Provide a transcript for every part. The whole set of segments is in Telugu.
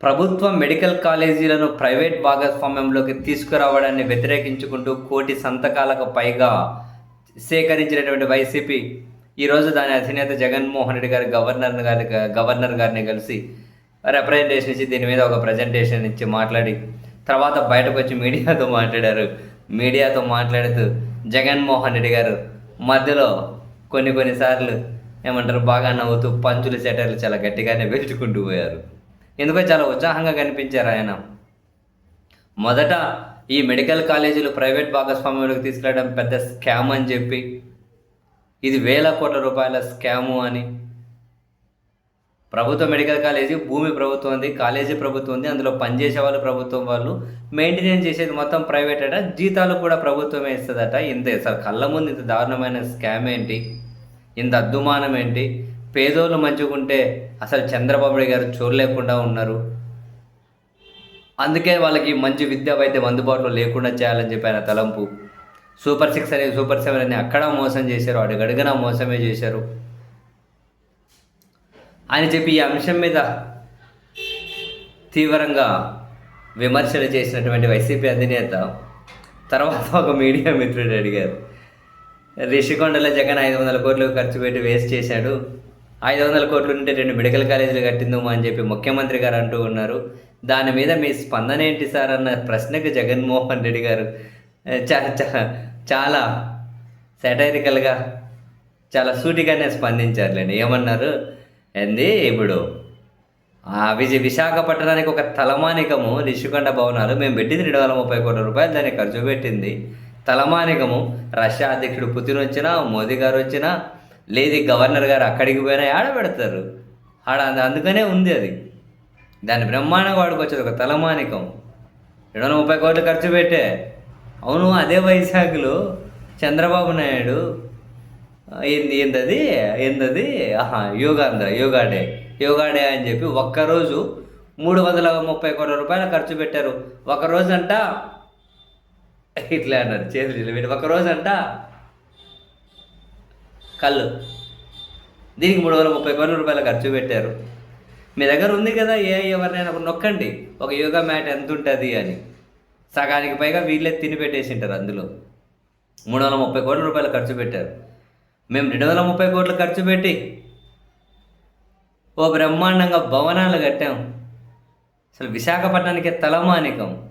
ప్రభుత్వ మెడికల్ కాలేజీలను ప్రైవేట్ భాగస్వామ్యంలోకి తీసుకురావడాన్ని వ్యతిరేకించుకుంటూ కోటి సంతకాలకు పైగా సేకరించినటువంటి వైసీపీ ఈరోజు దాని అధినేత జగన్మోహన్ రెడ్డి గారు గవర్నర్ గారి గవర్నర్ గారిని కలిసి రిప్రజెంటేషన్ ఇచ్చి దీని మీద ఒక ప్రజెంటేషన్ ఇచ్చి మాట్లాడి తర్వాత బయటకు వచ్చి మీడియాతో మాట్లాడారు. మీడియాతో మాట్లాడుతూ జగన్మోహన్ రెడ్డి గారు మధ్యలో కొన్ని కొన్నిసార్లు ఏమంటారు బాగా నవ్వుతూ పంచులు సెటర్లు చాలా గట్టిగానే పెంచుకుంటూ పోయారు. ఎందుకో చాలా ఉత్సాహంగా కనిపించారు ఆయన. మొదట ఈ మెడికల్ కాలేజీలు ప్రైవేట్ భాగస్వామ్యంలోకి తీసుకెళ్ళడం పెద్ద స్కామ్ అని చెప్పి ఇది వేల కోట్ల రూపాయల స్కాము అని. ప్రభుత్వ మెడికల్ కాలేజీ భూమి ప్రభుత్వం ఉంది కాలేజీ ప్రభుత్వం ఉంది అందులో పనిచేసే వాళ్ళు ప్రభుత్వం వాళ్ళు మెయింటెనెన్స్ చేసేది మొత్తం ప్రైవేట్ అట జీతాలు కూడా ప్రభుత్వమే ఇస్తుందట. ఇంతే సార్ కళ్ళ ముందు ఇంత దారుణమైన స్కామ్ ఏంటి? ఇంత అద్దుమానం ఏంటి? పేదోళ్ళు మంచిగుంటే అసలు చంద్రబాబు గారు చూడలేకుండా ఉన్నారు. అందుకే వాళ్ళకి మంచి విద్య వైద్యం అందుబాటులో లేకుండా చేయాలని చెప్పి ఆయన తలంపు. సూపర్ సిక్స్ అని సూపర్ సెవెన్ అని అక్కడ మోసం చేశారు అడుగడుగున మోసమే చేశారు. అని చెప్పి ఈ అంశం మీద తీవ్రంగా విమర్శలు చేసినటువంటి వైసీపీ అధినేత తర్వాత ఒక మీడియా మిత్రుడు అడిగారు. రిషికొండలో జగన్ ఐదు వందల కోట్లు ఖర్చు పెట్టి వేస్ట్ చేశాడు. ఐదు వందల కోట్లు ఉంటే రెండు మెడికల్ కాలేజీలు కట్టిందమో అని చెప్పి ముఖ్యమంత్రి గారు అంటూ ఉన్నారు. దాని మీద మీ స్పందన ఏంటి సార్ అన్న ప్రశ్నకు జగన్మోహన్ రెడ్డి గారు చాలా సెటైరికల్గా చాలా సూటిగానే స్పందించారులేండి. ఏమన్నారు? ఏంది ఇప్పుడు ఆ విజయ విశాఖపట్నానికి ఒక తలమానికము రిషికొండ భవనాలు మేము పెట్టింది రెండు వందల ముప్పై కోట్ల రూపాయలు దాన్ని ఖర్చు పెట్టింది తలమానికము. రష్యా అధ్యక్షుడు పుతిన్ వచ్చినా మోదీ గారు వచ్చినా లేదు గవర్నర్ గారు అక్కడికి పోయినా ఆడ పెడతారు ఆడ అందుకనే ఉంది అది. దాన్ని బ్రహ్మాండంగా వాడుకొచ్చేది ఒక తలమానికం. రెండు వందల ముప్పై కోట్లు ఖర్చు పెట్టే. అవును అదే వైశాఖలో చంద్రబాబు నాయుడు ఏంది ఏందది ఏందది ఆహా Yogandhra yoga day yoga day అని చెప్పి ఒక్కరోజు మూడు వందల ముప్పై కోట్ల రూపాయలు ఖర్చు పెట్టారు. ఒకరోజంట ఇట్లా అన్నారు చేతులు ఒక ఒకరోజంట కళ్ళు. దీనికి మూడు వందల ముప్పై కోట్ల రూపాయలు ఖర్చు పెట్టారు. మీ దగ్గర ఉంది కదా ఏ ఎవరినైనా నొక్కండి. ఒక యోగా మ్యాట్ ఎంత ఉంటుంది అని. సగానికి పైగా వీళ్ళే తిని పెట్టేసింటారు అందులో. మూడు వందల ముప్పై కోట్ల రూపాయలు ఖర్చు పెట్టారు. మేము రెండు వందల ముప్పై కోట్లు ఖర్చు పెట్టి ఓ బ్రహ్మాండంగా భవనాలు కట్టాం. అసలు విశాఖపట్నానికి తలమానికం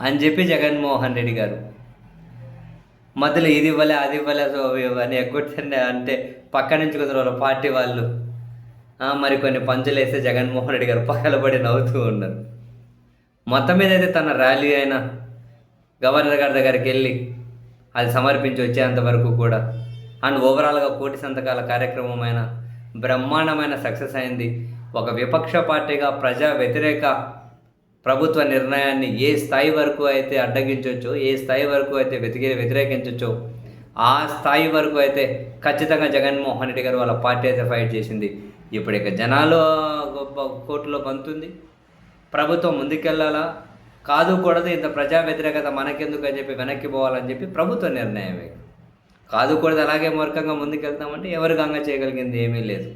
అని చెప్పి జగన్మోహన్ రెడ్డి గారు. మధ్యలో ఇది ఇవ్వలే అది ఇవ్వలే సో అని ఎగ్గొట్టండి అంటే పక్క నుంచి కొందరు పార్టీ వాళ్ళు. మరి కొన్ని పంచులు వేస్తే జగన్మోహన్ రెడ్డి గారు పగలబడి నవ్వుతూ ఉన్నారు. మొత్తం మీద అయితే తన ర్యాలీ అయినా గవర్నర్ గారి దగ్గరికి వెళ్ళి అది సమర్పించి వచ్చేంత వరకు కూడా. అండ్ ఓవరాల్గా కోటి సంతకాల కార్యక్రమం అయినా బ్రహ్మాండమైన సక్సెస్ అయింది. ఒక విపక్ష పార్టీగా ప్రజా వ్యతిరేక ప్రభుత్వ నిర్ణయాన్ని ఏ స్థాయి వరకు అయితే అడ్డగించవచ్చో ఏ స్థాయి వరకు అయితే వెతికి వ్యతిరేకించవచ్చో ఆ స్థాయి వరకు అయితే ఖచ్చితంగా జగన్మోహన్ రెడ్డి గారు వాళ్ళ పార్టీ అయితే ఫైట్ చేసింది. ఇప్పుడు ఇక జనాలు గొప్ప కోర్టులో బంతుంది ప్రభుత్వం ముందుకెళ్ళాలా? కాదు కూడదు ఇంత ప్రజా వ్యతిరేకత మనకెందుకు అని చెప్పి వెనక్కి పోవాలని చెప్పి ప్రభుత్వ నిర్ణయమే. కాదు కూడదు అలాగే మూర్ఖంగా ముందుకెళ్తామంటే ఎవరు గంగ చేయగలిగింది ఏమీ లేదు.